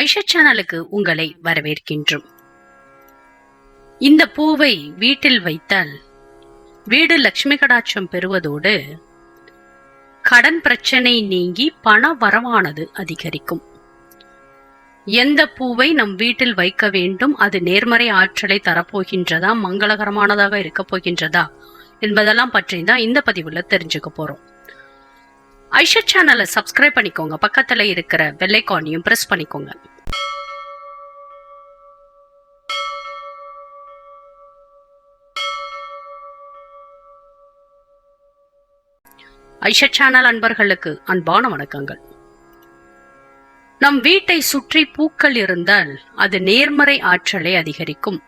ஐஷா சேனலுக்கு உங்களை வரவேற்கின்றோம். இந்த பூவை வீட்டில் வைத்தால் வீடு லட்சுமி கடாட்சம் பெறுவதோடு கடன் பிரச்சனை நீங்கி பண வரவானது அதிகரிக்கும். எந்த பூவை நம் வீட்டில் வைக்க வேண்டும் அது நேர்மறை ஆற்றலை தரப்போகின்றதா மங்களகரமானதாக இருக்க போகின்றதா என்பதெல்லாம் பற்றி தான் இந்த பதிவுல தெரிஞ்சுக்க போறோம். ஐஷா சேனலை சப்ஸ்கிரைப் பண்ணிக்கோங்க. பக்கத்துல இருக்கிற பெல்லைக்கானையும் ப்ரெஸ் பண்ணிக்கோங்க. ஐஷா சேனல் அன்பர்களுக்கு அன்பான வணக்கங்கள். நம் வீட்டை சுற்றி பூக்கள் இருந்தால் அது நேர்மறை ஆற்றலை அதிகரிக்கும்.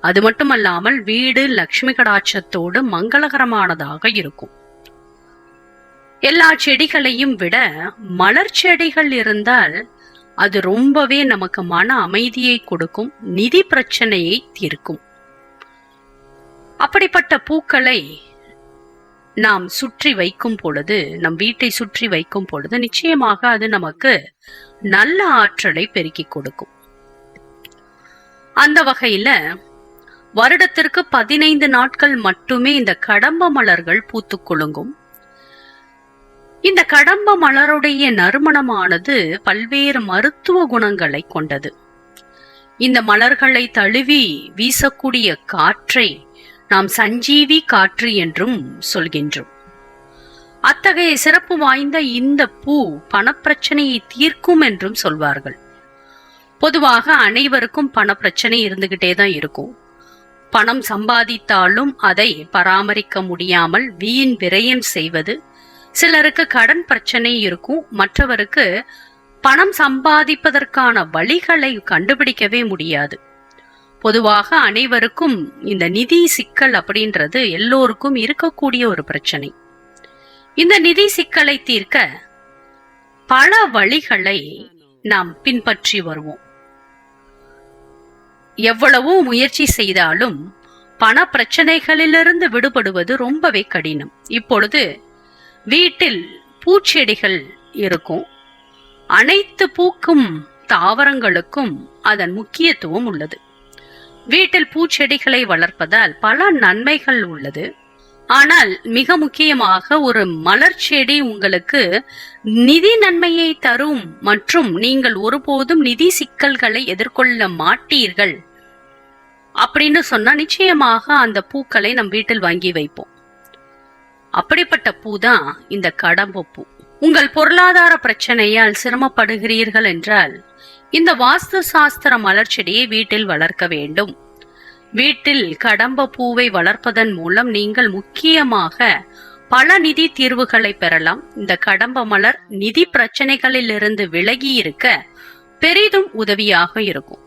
அது மட்டுமல்லாமல் வீடு லக்ஷ்மி கடாட்சத்தோடு மங்களகரமானதாக இருக்கும். எல்லா செடிகளையும் விட மலர் செடிகள் இருந்தால் அது ரொம்பவே நமக்கு மன அமைதியை கொடுக்கும் நிதி பிரச்சனையை தீர்க்கும். அப்படிப்பட்ட பூக்களை நாம் சுற்றி வைக்கும் பொழுது நம் வீட்டை சுற்றி வைக்கும் பொழுது நிச்சயமாக அது நமக்கு நல்ல ஆற்றலை பெருக்கிக் கொடுக்கும். அந்த வகையில வருடத்திற்கு பதினைந்து நாட்கள் மட்டுமே இந்த கடம்ப மலர்கள் பூத்துக் குலுங்கும். இந்த கடம்ப மலருடைய நறுமணமானது பல்வேறு மருத்துவ குணங்களை கொண்டது. இந்த மலர்களை தழுவி வீசக்கூடிய காற்றை நாம் சஞ்சீவி காற்று என்றும் சொல்கின்றோம். அத்தகைய சிறப்பு வாய்ந்த இந்த பூ பணப்பிரச்சனையை தீர்க்கும் என்றும் சொல்வார்கள். பொதுவாக அனைவருக்கும் பணப்பிரச்சனை இருந்துகிட்டே தான் இருக்கும். பணம் சம்பாதித்தாலும் அதை பராமரிக்க முடியாமல் வீண் விரயம் செய்வது சிலருக்கு கடன் பிரச்சனை இருக்கும் மற்றவருக்கு பணம் சம்பாதிப்பதற்கான வழிகளை கண்டுபிடிக்கவே முடியாது. பொதுவாக அனைவருக்கும் இந்த நிதி சிக்கல் அப்படின்றது எல்லோருக்கும் இருக்கக்கூடிய ஒரு பிரச்சனை. இந்த நிதி சிக்கலை தீர்க்க பல வழிகளை நாம் பின்பற்றி வருவோம். எவ்வளவோ முயற்சி செய்தாலும் பண பிரச்சனைகளிலிருந்து விடுபடுவது ரொம்பவே கடினம். இப்பொழுது வீட்டில் பூச்செடிகள் இருக்கும். அனைத்து பூக்கும் தாவரங்களுக்கும் அதன் முக்கியத்துவம் உள்ளது. வீட்டில் பூச்செடிகளை வளர்ப்பதால் பல நன்மைகள் உள்ளது. ஆனால் மிக முக்கியமாக ஒரு மலர் செடி உங்களுக்கு நிதி நன்மையை தரும் மற்றும் நீங்கள் ஒருபோதும் நிதி சிக்கல்களை எதிர்கொள்ள மாட்டீர்கள். அப்படின்னு சொன்னா நிச்சயமாக அந்த பூக்களை நம் வீட்டில் வாங்கி வைப்போம். அப்படிப்பட்ட பூ தான் இந்த கடம்பு பூ. உங்கள் பொருளாதார பிரச்சனையால் சிரமப்படுகிறீர்கள் என்றால் இந்த வாஸ்து சாஸ்திர மலர் செடியை வீட்டில் வளர்க்க வேண்டும். வீட்டில் கடம்ப பூவை வளர்ப்பதன் மூலம் நீங்கள் முக்கியமாக பல நிதி தீர்வுகளை பெறலாம். இந்த கடம்ப மலர் நிதி பிரச்சனைகளிலிருந்து விலகி இருக்க பெரிதும் உதவியாக இருக்கும்.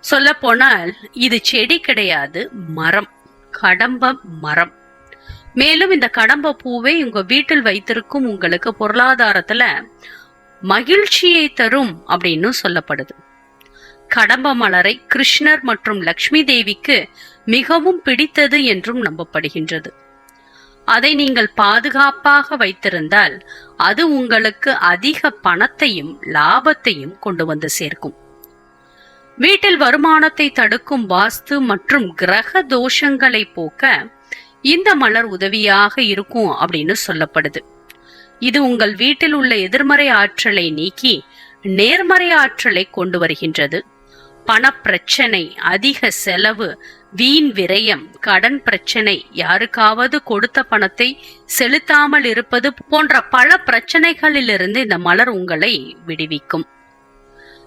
சொல்ல போனால் இது செடி கிடையாது மரம். கடம்ப மரம். மேலும் இந்த கடம்ப பூவை உங்க வீட்டில் வைத்திருக்கும் உங்களுக்கு பொருளாதாரத்துல மகிழ்ச்சியை தரும் அப்படின்னு சொல்லப்படுது. கடம்ப மலரை கிருஷ்ணர் மற்றும் லக்ஷ்மி தேவிக்கு மிகவும் பிடித்தது என்றும் நம்பப்படுகின்றது. அதை நீங்கள் பாதுகாப்பாக வைத்திருந்தால் அது உங்களுக்கு அதிக பணத்தையும் லாபத்தையும் கொண்டு வந்து சேர்க்கும். வீட்டில் வருமானத்தை தடுக்கும் வாஸ்து மற்றும் கிரக தோஷங்களை போக்க இந்த மலர் உதவியாக இருக்கும் அப்படின்னு சொல்லப்படுது. இது உங்கள் வீட்டில் உள்ள எதிர்மறை ஆற்றலை நீக்கி நேர்மறை ஆற்றலை கொண்டு வருகின்றது. பணப்பிரச்சனை அதிக செலவு வீண் விரயம் கடன் பிரச்சனை யாருக்காவது கொடுத்த பணத்தை செலுத்தாமல் இருப்பது போன்ற பல பிரச்சனைகளிலிருந்து இந்த மலர் உங்களை விடுவிக்கும்.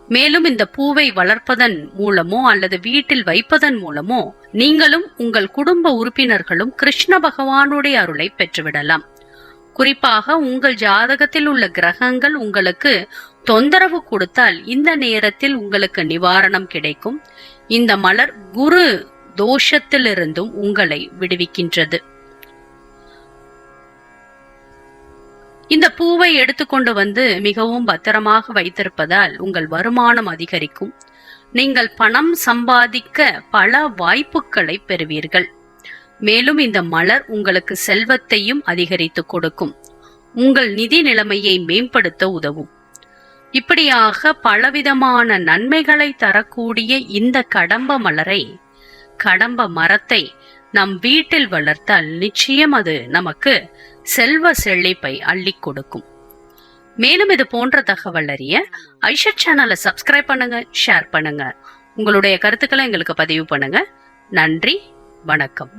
மேலும் இந்த பூவை வளர்ப்பதன் மூலமோ அல்லது வீட்டில் வைப்பதன் மூலமோ நீங்களும் உங்கள் குடும்ப உறுப்பினர்களும் கிருஷ்ண பகவானுடைய அருளை பெற்றுவிடலாம். குறிப்பாக உங்கள் ஜாதகத்தில் உள்ள கிரகங்கள் உங்களுக்கு தொந்தரவு கொடுத்தால் இந்த நேரத்தில் உங்களுக்கு நிவாரணம் கிடைக்கும். இந்த மலர் குரு தோஷத்திலிருந்தும் உங்களை விடுவிக்கின்றது. இந்த பூவை எடுத்துக்கொண்டு வந்து மிகவும் பத்திரமாக வைத்திருப்பதால் உங்கள் வருமானம் அதிகரிக்கும். நீங்கள் பணம் சம்பாதிக்க பல வாய்ப்புகளை பெறுவீர்கள். மேலும் இந்த மலர் உங்களுக்கு செல்வத்தையும் அதிகரித்து கொடுக்கும். உங்கள் நிதி நிலைமையை மேம்படுத்த உதவும். இப்படியாக பலவிதமான நன்மைகளை தரக்கூடிய இந்த கடம்ப மலரை கடம்ப மரத்தை நம் வீட்டில் வளர்த்தால் நிச்சயம் அது நமக்கு செல்வ செழிப்பை அள்ளி கொடுக்கும். மேலும் இது போன்ற தகவல் அறிய ஐஷா சேனலை சப்ஸ்கிரைப் பண்ணுங்க ஷேர் பண்ணுங்க. உங்களுடைய கருத்துக்களை எங்களுக்கு பதிவு பண்ணுங்க. நன்றி வணக்கம்.